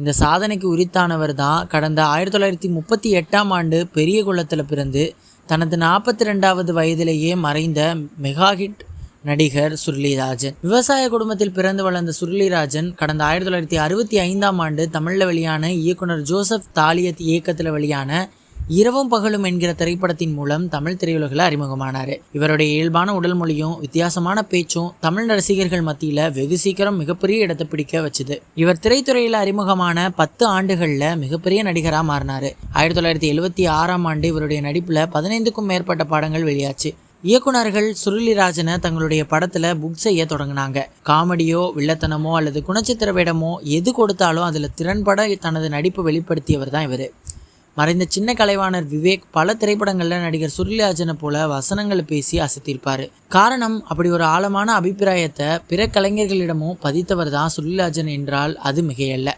இந்த சாதனைக்கு உரித்தானவர் தான் கடந்த ஆயிரத்தி தொள்ளாயிரத்தி முப்பத்தி எட்டாம் ஆண்டு பெரிய குளத்தில் பிறந்து தனது நாற்பத்தி ரெண்டாவது வயதிலேயே மறைந்த மெகா ஹிட் நடிகர் சுருளிராஜன். விவசாய குடும்பத்தில் பிறந்து வளர்ந்த சுருளிராஜன் கடந்த ஆயிரத்தி தொள்ளாயிரத்தி அறுபத்தி ஐந்தாம் ஆண்டு தமிழில் வெளியான இயக்குனர் ஜோசப் தாலியத் இயக்கத்தில் வெளியான இரவும் பகலும் என்கிற திரைப்படத்தின் மூலம் தமிழ் திரையுலகில் அறிமுகமானார். இவருடைய இயல்பான உடல் மொழியும் வித்தியாசமான பேச்சும் தமிழ் ரசிகர்கள் மத்தியில் வெகு சீக்கிரம் மிகப்பெரிய இடத்தை பிடிக்க வச்சுது. இவர் திரைத்துறையில் அறிமுகமான பத்து ஆண்டுகளில் மிகப்பெரிய நடிகராக மாறினார். ஆயிரத்தி தொள்ளாயிரத்தி எழுபத்தி ஆறாம் ஆண்டு இவருடைய நடிப்பில் பதினைந்துக்கும் மேற்பட்ட பாடங்கள் வெளியாச்சு. இயக்குனர்கள் சுருளிராஜனை தங்களுடைய படத்தில் புக் செய்ய தொடங்கினாங்க. காமெடியோ வில்லத்தனமோ அல்லது குணச்சித்திர வேடமோ எது கொடுத்தாலும் அதில் திறன்பட தனது நடிப்பு வெளிப்படுத்தியவர் தான் இவர். மறைந்த சின்ன கலைவாணர் விவேக் பல திரைப்படங்களில் நடிகர் சுருளிராஜனை போல வசனங்களை பேசி அசத்திருப்பார். காரணம் அப்படி ஒரு ஆழமான அபிப்பிராயத்தை பிற கலைஞர்களிடமும் பதித்தவர் தான் சுருளிராஜன் என்றால் அது மிகையல்ல.